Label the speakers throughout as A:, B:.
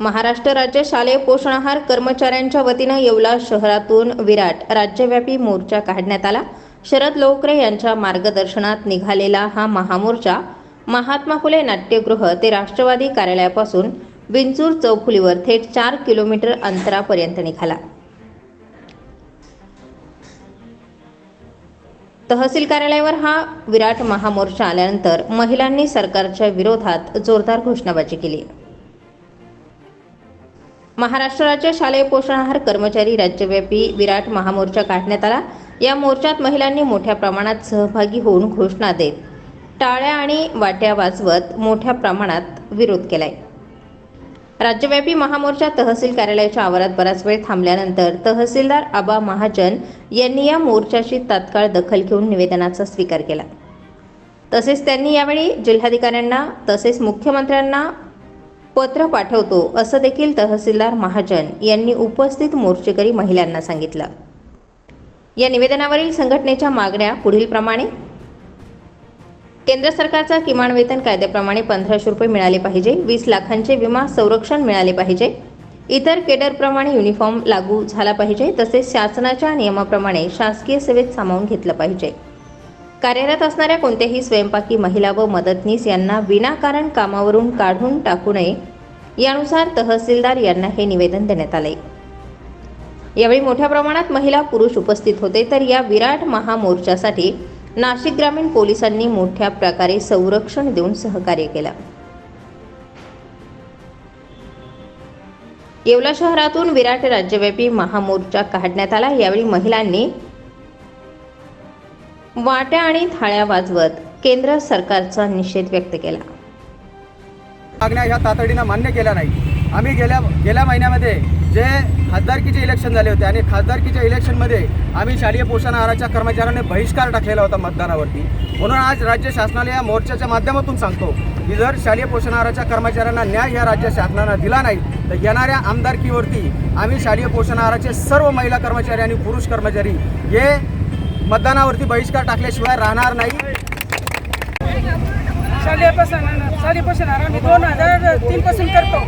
A: महाराष्ट्र राज्य शालेय पोषण आहार कर्मचाऱ्यांच्या वतीनं येवला शहरातून विराट. राज्यव्यापी मोर्चा काढण्यात आला. शरद लोकरे यांच्या मार्गदर्शनात निघालेला हा महामोर्चा महात्मा फुले नाट्यगृह ते राष्ट्रवादी कार्यालयापासून विंचूर चौफुलीवर थेट चार किलोमीटर अंतरापर्यंत निघाला. तहसील कार्यालयावर हा विराट महामोर्चा आल्यानंतर महिलांनी सरकारच्या विरोधात जोरदार घोषणाबाजी केली. महाराष्ट्र राज्य शालेय पोषण आहार कर्मचारी राज्यव्यापी विराट महामोर्चा काढण्यात आला. या मोर्चात महिलांनी मोठ्या प्रमाणात सहभागी होऊन घोषणा देत टाळ्या आणि वाट्या वाजवत मोठ्या प्रमाणात विरोध केलाय. राज्यव्यापी महामोर्चा तहसील कार्यालयाच्या आवारात बराच वेळ थांबल्यानंतर तहसीलदार आबा महाजन यांनी या मोर्चाची तात्काळ दखल घेऊन निवेदनाचा स्वीकार केला. तसेच त्यांनी यावेळी जिल्हाधिकाऱ्यांना तसेच मुख्यमंत्र्यांना पत्र पाठवतो असं देखील तहसीलदार महाजन यांनी उपस्थित मोर्चेकरी महिलांना सांगितलं. या निवेदनावरील संघटनेच्या मागण्या पुढीलप्रमाणे केंद्र सरकारचा किमान वेतन कायद्याप्रमाणे पंधराशे रुपये मिळाले पाहिजे वीस लाखांचे विमा संरक्षण मिळाले पाहिजे इतर केडरप्रमाणे युनिफॉर्म लागू झाला पाहिजे तसेच शासनाच्या नियमाप्रमाणे शासकीय सेवेत सामावून घेतलं पाहिजे. कार्यरत असणाऱ्या कोणत्याही स्वयंपाकी महिला व मदतनीस यांना विनाकारण कामावरून काढून टाकू नये. यानुसार तहसीलदार यांना हे निवेदन देण्यात आले. यावेळी मोठ्या प्रमाणात महिला पुरुष उपस्थित होते. तर या विराट महामोर्चासाठी नाशिक ग्रामीण पोलिसांनी मोठ्या प्रकारे संरक्षण देऊन सहकार्य केलं. येवला शहरातून विराट राज्यव्यापी महामोर्चा काढण्यात आला. यावेळी महिलांनी वाट्या आणि थाळ्या वाजवत केंद्र सरकारचा निषेध व्यक्त केला.
B: मागण्या ह्या तातडीनं मान्य केल्या नाही. आम्ही गेल्या गेल्या महिन्यामध्ये जे खासदारकीचे इलेक्शन झाले होते आणि खासदारकीच्या इलेक्शनमध्ये आम्ही शालेय पोषण आहाराच्या कर्मचाऱ्यांनी बहिष्कार टाकलेला होता मतदानावरती. म्हणून आज राज्य शासनाला या मोर्चाच्या माध्यमातून सांगतो की जर शालेय पोषण आहाराच्या कर्मचाऱ्यांना न्याय या राज्य शासनानं दिला नाही तर येणाऱ्या आमदारकीवरती आम्ही शालेय पोषण आहाराचे सर्व महिला कर्मचारी आणि पुरुष कर्मचारी हे मतदानावरती बहिष्कार टाकल्याशिवाय राहणार नाही.
C: शालेयपासून आम्ही दोन हजार तीन पासून करतो.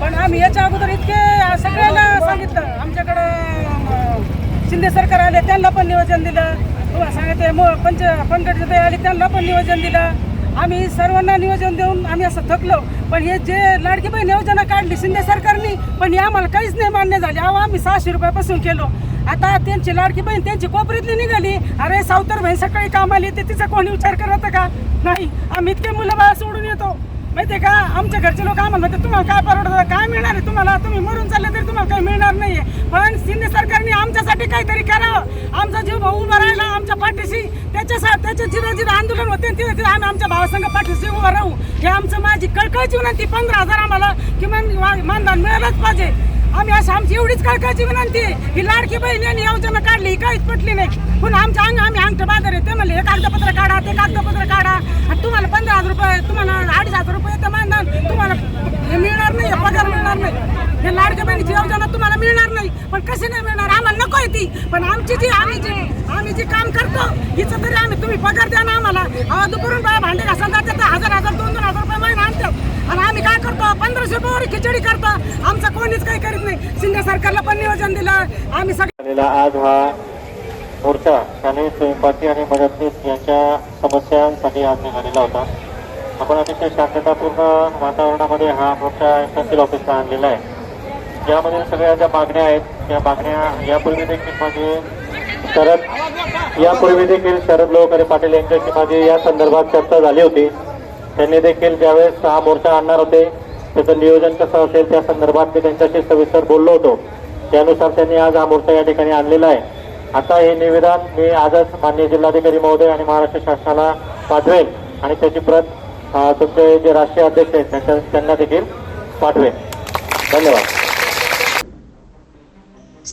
C: पण आम्ही याच्या अगोदर इतके सगळ्यांना सांगितलं. आमच्याकडं शिंदे सरकार आले त्यांना पण नियोजन दिलं. तुम्हाला सांगते पंच पंकज आले त्यांना पण नियोजन दिलं. आम्ही सर्वांना नियोजन देऊन आम्ही असं थकलो. पण हे जे लाडकी बहीण योजना काढली शिंदे सरकारनी पण हे आम्हाला काहीच नाही मान्य झाले. अहो आम्ही सहाशे रुपयापासून केलो. आता त्यांची लाडकी बहीण त्यांची कोपरीतली निघाली. अरे सावतर बहीण सकाळी कामाली येते तिचा कोणी विचार करत का? नाही. आम्ही इतके मुलं बाळा सोडून येतो. माहितीये का? आमच्या घरचे लोक आम्हाला म्हणतात तुम्हाला काय परवडतं? काय मिळणार आहे तुम्हाला? तुम्ही मरून चालले तरी तुम्हाला काही मिळणार नाहीये. पण आमच्यासाठी काहीतरी करावं. आमचा जीव भाऊ उभा राहिला आमच्या पाठीशी. त्याच्या त्याच्या जिथं आंदोलन होते तिथे तिथे आम्ही आमच्या भावासंघ पाठीशी उभं राहू. हे आमचं माझी कळकळची विनंती. पंधरा हजार आम्हाला किमान मानधन मिळालंच पाहिजे. आम्ही असं आमची एवढीच कळकळची विनंती. आहे. ही लाडकी बहीण यांनी योजना काढली ही काहीच पटली नाही. पण आमच्या अंग आम्ही अंगठं बाजार येते म्हणले हे कागदपत्र काढा ते कागदपत्र काढा. आणि तुम्हाला पंधरा हजार रुपये तुम्हाला अडीच हजार रुपये तर मानधन. तुम्हाला हे मिळणार नाही हे पगार मिळणार नाही हे लाडक्या बहिणीची योजना तुम्हाला मिळणार नाही. पण कशी नाही मिळणार? आम्हाला नको आहे ती. पण आमची जी आम्ही जी आम्ही जे काम करतो हिचं तरी आम्ही तुम्ही पगार द्या ना आम्हाला. अहो दुपारून बाया भांडे घासायला जातात तर हजार हजार दोन दोन हजार रुपये महिना आणतात. आणि आम्ही काय करतो? पंधराशे रुपयावर खिचडी करतो. आमचं कोणीच काही करीत नाही. शिंदे सरकारला पण नियोजन दिलं. आम्ही सगळं
D: आज हा मोर्चा शालेय स्वयंपाकी आणि मदतनीस यांच्या समस्यांसाठी आज निघालेला होता. आपण अतिशय शांततापूर्ण वातावरणामध्ये हा मोर्चा तहसील ऑफिसला आणलेला आहे. यामध्ये सगळ्या ज्या मागण्या आहेत त्या मागण्या यापूर्वी देखील माझे शरद यापूर्वी देखील शरद लोहकरे पाटील यांच्याशी माझी या संदर्भात चर्चा झाली होती. त्यांनी देखील ज्यावेळेस हा मोर्चा आणणार होते त्याचं नियोजन कसं असेल त्या संदर्भात मी त्यांच्याशी सविस्तर बोललो होतो. त्यानुसार त्यांनी आज हा मोर्चा या ठिकाणी आणलेला आहे. आता हे निवेदन मी आजच मान्य जिल्हाधिकारी महोदय आणि महाराष्ट्र शासनाला पाठवेल आणि त्याची प्रत तुमचे जे राष्ट्रीय अध्यक्ष आहेत त्यांच्या त्यांना देखील पाठवेल धन्यवाद.